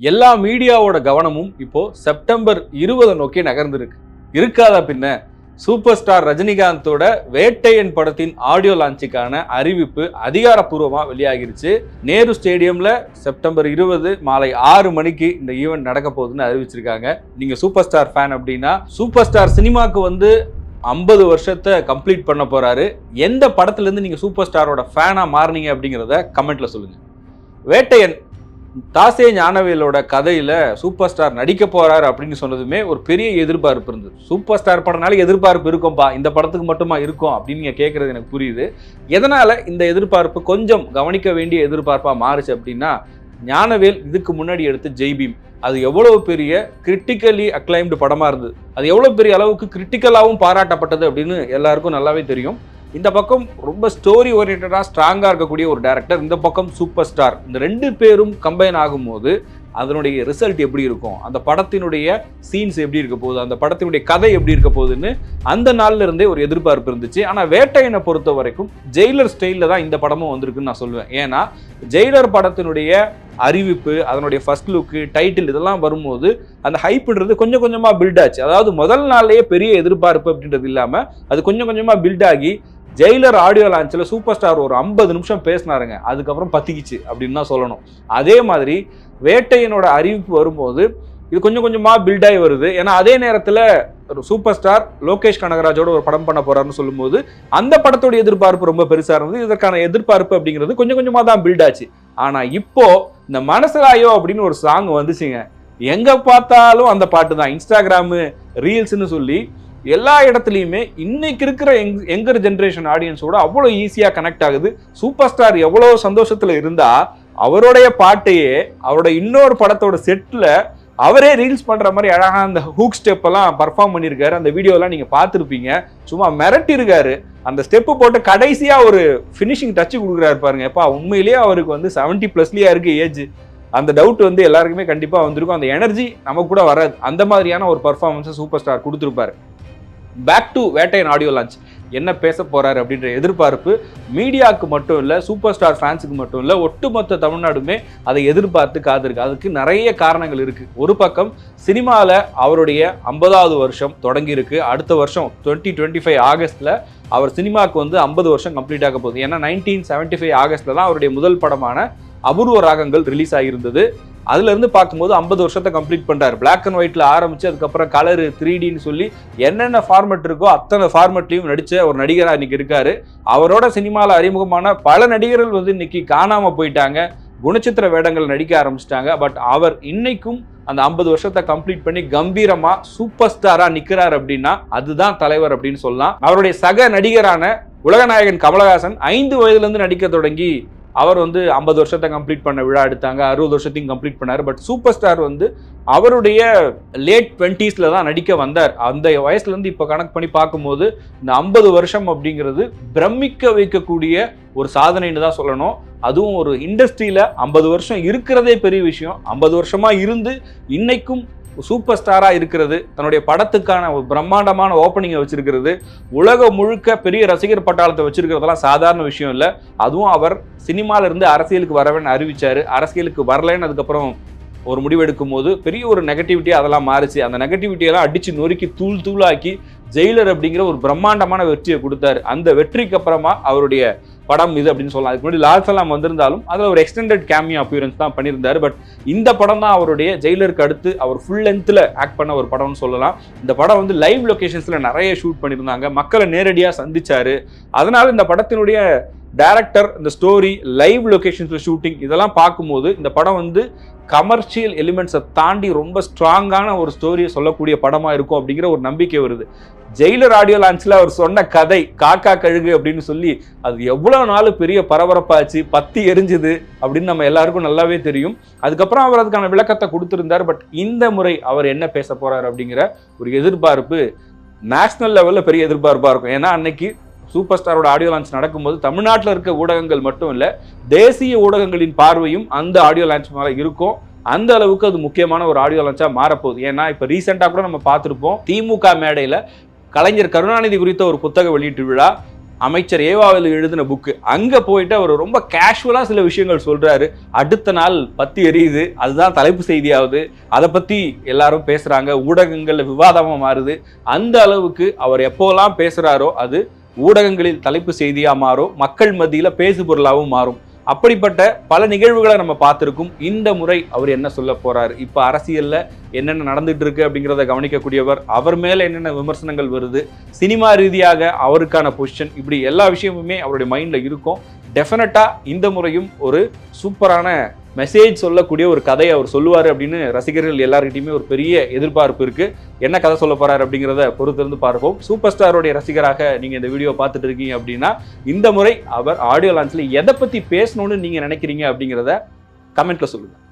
எல்லா மீடியாவோட கவனமும் இப்போ செப்டம்பர் இருபதை நோக்கி நகர்ந்திருக்கு. இருக்காதா பின்ன சூப்பர் ஸ்டார் ரஜினிகாந்தோட வேட்டையன் படத்தின் ஆடியோ லான்ச்சுக்கான அறிவிப்பு அதிகாரப்பூர்வமாக வெளியாகிருச்சு. நேரு ஸ்டேடியம்ல செப்டம்பர் இருபது மாலை ஆறு மணிக்கு இந்த ஈவெண்ட் நடக்க போகுதுன்னு அறிவிச்சிருக்காங்க. நீங்க சூப்பர் ஸ்டார் ஃபேன் அப்படின்னா சூப்பர் ஸ்டார் சினிமாக்கு வந்து ஐம்பது வருஷத்தை கம்ப்ளீட் பண்ண போறாரு. எந்த படத்துலேருந்து நீங்கள் நீங்க சூப்பர் ஸ்டாரோட ஃபேனாக மாறுனீங்க அப்படிங்கிறத கமெண்ட்ல சொல்லுங்க. வேட்டையன் தாசே ஞானவேலோட கதையில சூப்பர் ஸ்டார் நடிக்க போறாரு அப்படின்னு சொன்னதுமே ஒரு பெரிய எதிர்பார்ப்பு இருந்தது. சூப்பர் ஸ்டார் படம்னால எதிர்பார்ப்பு இருக்கும்பா இந்த படத்துக்கு மட்டுமா இருக்கும் அப்படின்னு நீங்க கேட்கறது எனக்கு புரியுது. எதனால இந்த எதிர்பார்ப்பு கொஞ்சம் கவனிக்க வேண்டிய எதிர்பார்ப்பா மாறுச்சு அப்படின்னா ஞானவேல் இதுக்கு முன்னாடி எடுத்த ஜெய்பீம் அது எவ்வளவு பெரிய கிரிட்டிக்கலி அக்ளைம்டு படமா இருந்தது. அது எவ்வளவு பெரிய அளவுக்கு கிரிட்டிக்கலாகவும் பாராட்டப்பட்டது அப்படின்னு எல்லாருக்கும் நல்லாவே தெரியும். இந்த பக்கம் ரொம்ப ஸ்டோரி ஓரியன்டாக ஸ்ட்ராங்காக இருக்கக்கூடிய ஒரு டேரக்டர் இந்த பக்கம் சூப்பர் ஸ்டார் இந்த ரெண்டு பேரும் கம்பைன் ஆகும்போது அதனுடைய ரிசல்ட் எப்படி இருக்கும்? அந்த படத்தினுடைய சீன்ஸ் எப்படி இருக்க போகுது? அந்த படத்தினுடைய கதை எப்படி இருக்க போகுதுன்னு அந்த நாள்ல இருந்தே ஒரு எதிர்பார்ப்பு இருந்துச்சு. ஆனால் வேட்டையனை பொறுத்த வரைக்கும் ஜெயிலர் ஸ்டைலில் தான் இந்த படமும் வந்திருக்குன்னு நான் சொல்லுவேன் ஏன்னா ஜெயிலர் படத்தினுடைய அறிவிப்பு அதனுடைய ஃபர்ஸ்ட் லுக்கு டைட்டில் இதெல்லாம் வரும்போது அந்த ஹைப்புன்றது கொஞ்சம் கொஞ்சமாக பில்ட் ஆச்சு. அதாவது முதல் நாள்லேயே பெரிய எதிர்பார்ப்பு அப்படின்றது இல்லாமல் அது கொஞ்சம் கொஞ்சமாக பில்ட் ஆகி ஜெயிலர் ஆடியோ லான்ச்சில் சூப்பர் ஸ்டார் ஒரு ஐம்பது நிமிஷம் பேசினாருங்க. அதுக்கப்புறம் பத்திக்கிச்சு அப்படின்னு தான் சொல்லணும். அதே மாதிரி வேட்டையனோட அறிவிப்பு வரும்போது இது கொஞ்சம் கொஞ்சமாக பில்டாகி வருது. ஏன்னா அதே நேரத்தில் ஒரு சூப்பர் ஸ்டார் லோகேஷ் கனகராஜோட ஒரு படம் பண்ண போறாருன்னு சொல்லும்போது அந்த படத்தோட எதிர்பார்ப்பு ரொம்ப பெருசாக இருந்தது. இதற்கான எதிர்பார்ப்பு அப்படிங்கிறது கொஞ்சம் கொஞ்சமாக தான் பில்ட் ஆச்சு. ஆனால் இப்போ இந்த மனசராயோ அப்படின்னு ஒரு சாங் வந்துச்சுங்க. எங்கே பார்த்தாலும் அந்த பாட்டு தான். இன்ஸ்டாகிராமு ரீல்ஸ்னு சொல்லி எல்லா இடத்துலையுமே இன்னைக்கு இருக்கிற யங் யங்கர் ஜென்ரேஷன் ஆடியன்ஸோட அவ்வளோ ஈஸியாக கனெக்ட் ஆகுது. சூப்பர் ஸ்டார் எவ்வளோ சந்தோஷத்தில் இருந்தால் அவருடைய பாட்டையே அவரோட இன்னொரு படத்தோட செட்டில் அவரே ரீல்ஸ் பண்ணுற மாதிரி அழகாக அந்த ஹூக் ஸ்டெப்பெல்லாம் பர்ஃபார்ம் பண்ணியிருக்காரு. அந்த வீடியோலாம் நீங்கள் பார்த்துருப்பீங்க. சும்மா மிரட்டிருக்காரு அந்த ஸ்டெப்பு போட்டு கடைசியாக ஒரு ஃபினிஷிங் டச்சு கொடுக்குறாரு பாருங்க. எப்பா உண்மையிலேயே அவருக்கு வந்து செவன்ட்டி ப்ளஸ்லேயே இருக்குது ஏஜ் அந்த டவுட் வந்து எல்லாருக்குமே கண்டிப்பாக வந்திருக்கும். அந்த எனர்ஜி நமக்கு கூட வராது. அந்த மாதிரியான ஒரு பர்ஃபார்மன்ஸை சூப்பர் ஸ்டார் கொடுத்துருப்பாரு. Back to Vettaiyan audio launch என்ன பேச போறாரு அப்படின்ற எதிர்பார்ப்பு மீடியாவுக்கு மட்டும் இல்லை சூப்பர் ஸ்டார் ஃபேன்ஸுக்கு மட்டும் இல்லை ஒட்டுமொத்த தமிழ்நாடுமே அதை எதிர்பார்த்து காத்திருக்கு. அதுக்கு நிறைய காரணங்கள் இருக்கு. ஒரு பக்கம் சினிமாவில் அவருடைய ஐம்பதாவது வருஷம் தொடங்கியிருக்கு. அடுத்த வருஷம் டுவெண்ட்டி டுவெண்ட்டி ஃபைவ் ஆகஸ்ட்ல அவர் சினிமாவுக்கு வந்து ஐம்பது வருஷம் கம்ப்ளீட் ஆக போகுது. ஏன்னா நைன்டீன் செவன்ட்டி ஃபைவ் ஆகஸ்ட்ல தான் அவருடைய முதல் படமான அபூர்வ ராகங்கள் ரிலீஸ் ஆகியிருந்தது. அதுலேருந்து பார்க்கும்போது ஐம்பது வருஷத்தை கம்ப்ளீட் பண்ணுறாரு பிளாக் அண்ட் ஒயிட்டில் ஆரம்பித்து அதுக்கப்புறம் கலர் த்ரீ டின்னு சொல்லி என்னென்ன ஃபார்மெட் இருக்கோ அத்தனை ஃபார்மெட்லையும் நடித்த ஒரு நடிகராக இன்றைக்கி இருக்கார். அவரோட சினிமாவில் அறிமுகமான பல நடிகர்கள் வந்து இன்றைக்கி காணாமல் போயிட்டாங்க. குணச்சித்திர வேடங்கள் நடிக்க ஆரம்பிச்சிட்டாங்க. பட் அவர் இன்னைக்கும் அந்த ஐம்பது வருஷத்தை கம்ப்ளீட் பண்ணி கம்பீரமாக சூப்பர் ஸ்டாராக நிற்கிறார் அப்படின்னா அதுதான் தலைவர் அப்படின்னு சொல்லலாம். அவருடைய சக நடிகரான உலகநாயகன் கமலஹாசன் ஐந்து வயதுலேருந்து நடிக்க தொடங்கி அவர் வந்து ஐம்பது வருஷத்தை கம்ப்ளீட் பண்ண விழா எடுத்தாங்க அறுபது வருஷத்தையும் கம்ப்ளீட் பண்ணார். பட் சூப்பர் ஸ்டார் வந்து அவருடைய லேட் டுவெண்ட்டீஸில் தான் நடிக்க வந்தார். அந்த வயசுலேருந்து இப்போ கணக்கு பண்ணி பார்க்கும்போது இந்த ஐம்பது வருஷம் அப்படிங்கிறது பிரமிக்க வைக்கக்கூடிய ஒரு சாதனைன்னு தான் சொல்லணும். அதுவும் ஒரு இண்டஸ்ட்ரியில் ஐம்பது வருஷம் இருக்கிறதே பெரிய விஷயம். ஐம்பது வருஷமாக இருந்து இன்னைக்கும் சூப்பர் ஸ்டாராக இருக்கிறது. தன்னுடைய படத்துக்கான ஒரு பிரம்மாண்டமான ஓப்பனிங்கை வச்சிருக்கிறது. உலகம் முழுக்க பெரிய ரசிகர் பட்டாளத்தை வச்சிருக்கிறதெல்லாம் சாதாரண விஷயம் இல்லை. அதுவும் அவர் சினிமாவிலிருந்து இருந்து அரசியலுக்கு வரவேன்னு அறிவிச்சாரு. அரசியலுக்கு வரலைன்னு அதுக்கப்புறம் ஒரு முடிவெடுக்கும் போது பெரிய ஒரு நெகட்டிவிட்டி அதெல்லாம் மாறுச்சு. அந்த நெகட்டிவிட்டியெல்லாம் அடித்து நொறுக்கி தூள் தூளாக்கி ஜெயிலர் அப்படிங்கிற ஒரு பிரம்மாண்டமான வெற்றியை கொடுத்தாரு. அந்த வெற்றிக்கு அப்புறமா அவருடைய படம் இது அப்படின்னு சொல்லலாம். அதுக்கு முன்னாடி லால் சலாம் வந்திருந்தாலும் அதில் ஒரு எக்ஸ்டெண்டட் கேமியோ அப்பியரன்ஸ் தான் பண்ணியிருந்தார். பட் இந்த படம் தான் அவருடைய ஜெயிலருக்கு அடுத்து அவர் ஃபுல் லென்த்தில் ஆக்ட் பண்ண ஒரு படம்னு சொல்லலாம். இந்த படம் வந்து லைவ் லொக்கேஷன்ஸில் நிறைய ஷூட் பண்ணியிருந்தாங்க. மக்களை நேரடியாக சந்திச்சார். அதனால் இந்த படத்தினுடைய டேரக்டர் இந்த ஸ்டோரி லைவ் லொக்கேஷன்ஸில் ஷூட்டிங் இதெல்லாம் பார்க்கும்போது இந்த படம் வந்து கமர்ஷியல் எலிமெண்ட்ஸை தாண்டி ரொம்ப ஸ்ட்ராங்கான ஒரு ஸ்டோரியை சொல்லக்கூடிய படமாக இருக்கும் அப்படிங்கிற ஒரு நம்பிக்கை வருது. ஜெயிலர் ஆடியோ லான்ச்சில் அவர் சொன்ன கதை காக்கா கழுகு அப்படின்னு சொல்லி அது எவ்வளோ நாள் பெரிய பரபரப்பாச்சு பத்தி எரிஞ்சுது அப்படின்னு நம்ம எல்லாருக்கும் நல்லாவே தெரியும். அதுக்கப்புறம் அவர் அதுக்கான விளக்கத்தை கொடுத்துருந்தார் பட் இந்த முறை அவர் என்ன பேச போகிறார் அப்படிங்கிற ஒரு எதிர்பார்ப்பு நேஷ்னல் லெவலில் பெரிய எதிர்பார்ப்பாக இருக்கும். ஏன்னா அன்னைக்கு சூப்பர் ஸ்டாரோட ஆடியோ லான்ச் நடக்கும்போது தமிழ்நாட்டில் இருக்க ஊடகங்கள் மட்டும் இல்லை தேசிய ஊடகங்களின் பார்வையும் அந்த ஆடியோ லான்ச் மேலே இருக்கும். அந்த அளவுக்கு அது முக்கியமான ஒரு ஆடியோ லான்ச்சாக மாறப்போகுது. ஏன்னா இப்போ ரீசெண்டாக கூட நம்ம பார்த்துருப்போம் திமுக மேடையில் கலைஞர் கருணாநிதி குறித்த ஒரு புத்தக வெளியீட்டு விழா அமைச்சர் ஏவாவில் எழுதின புக்கு அங்கே போயிட்டு அவர் ரொம்ப கேஷுவலாக சில விஷயங்கள் சொல்கிறாரு அடுத்த நாள் பத்தி எரியுது. அதுதான் தலைப்பு செய்தியாகுது அதை பற்றி எல்லாரும் பேசுகிறாங்க ஊடகங்களில் விவாதமாக மாறுது. அந்த அளவுக்கு அவர் எப்போல்லாம் பேசுகிறாரோ அது ஊடகங்களில் தலைப்பு செய்தியாக மாறும் மக்கள் மத்தியில் பேசு பொருளாகவும் மாறும். அப்படிப்பட்ட பல நிகழ்வுகளை நம்ம பார்த்துருக்கோம். இந்த முறை அவர் என்ன சொல்ல போகிறார் இப்போ அரசியலில் என்னென்ன நடந்துட்டு இருக்கு அப்படிங்கிறத கவனிக்கக்கூடியவர் அவர் மேலே என்னென்ன விமர்சனங்கள் வருது சினிமா ரீதியாக அவருக்கான பொசிஷன் இப்படி எல்லா விஷயமுமே அவருடைய மைண்டில் இருக்கும். டெஃபினட்டாக இந்த முறையும் ஒரு சூப்பரான மெசேஜ் சொல்லக்கூடிய ஒரு கதையை அவர் சொல்லுவார் அப்படின்னு ரசிகர்கள் எல்லார்கிட்டயுமே ஒரு பெரிய எதிர்பார்ப்பு இருக்குது என்ன கதை சொல்ல போகிறார் அப்படிங்கிறத பொறுத்திருந்து பார்ப்போம். சூப்பர் ஸ்டாரோடைய ரசிகராக நீங்கள் இந்த வீடியோ பார்த்துட்டு இருக்கீங்க அப்படின்னா இந்த முறை அவர் ஆடியோ லான்ச்சில் எதை பற்றி பேசணும்னு நீங்கள் நினைக்கிறீங்க அப்படிங்கிறத கமெண்ட்டில் சொல்லுங்கள்